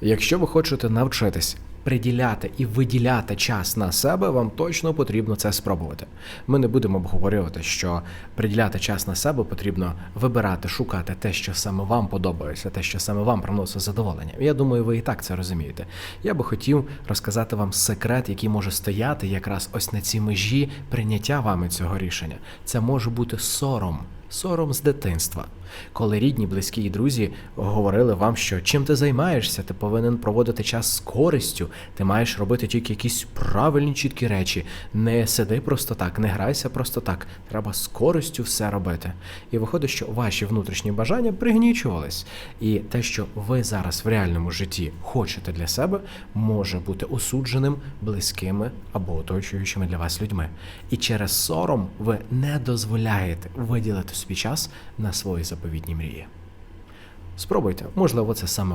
Якщо ви хочете навчитись приділяти і виділяти час на себе, вам точно потрібно це спробувати. Ми не будемо обговорювати, що приділяти час на себе потрібно вибирати, шукати те, що саме вам подобається, те, що саме вам приносить задоволення. Я думаю, ви і так це розумієте. Я би хотів розказати вам секрет, який може стояти якраз ось на цій межі прийняття вами цього рішення. Це може бути сором. Сором з дитинства, коли рідні, близькі і друзі говорили вам, що чим ти займаєшся, ти повинен проводити час з користю, ти маєш робити тільки якісь правильні чіткі речі. Не сиди просто так, не грайся просто так. Треба з користю все робити. І виходить, що ваші внутрішні бажання пригнічувались. І те, що ви зараз в реальному житті хочете для себе, може бути осудженим близькими або оточуючими для вас людьми. І через сором ви не дозволяєте виділити собі час на свої заповітні мрії. Спробуйте, можливо, це саме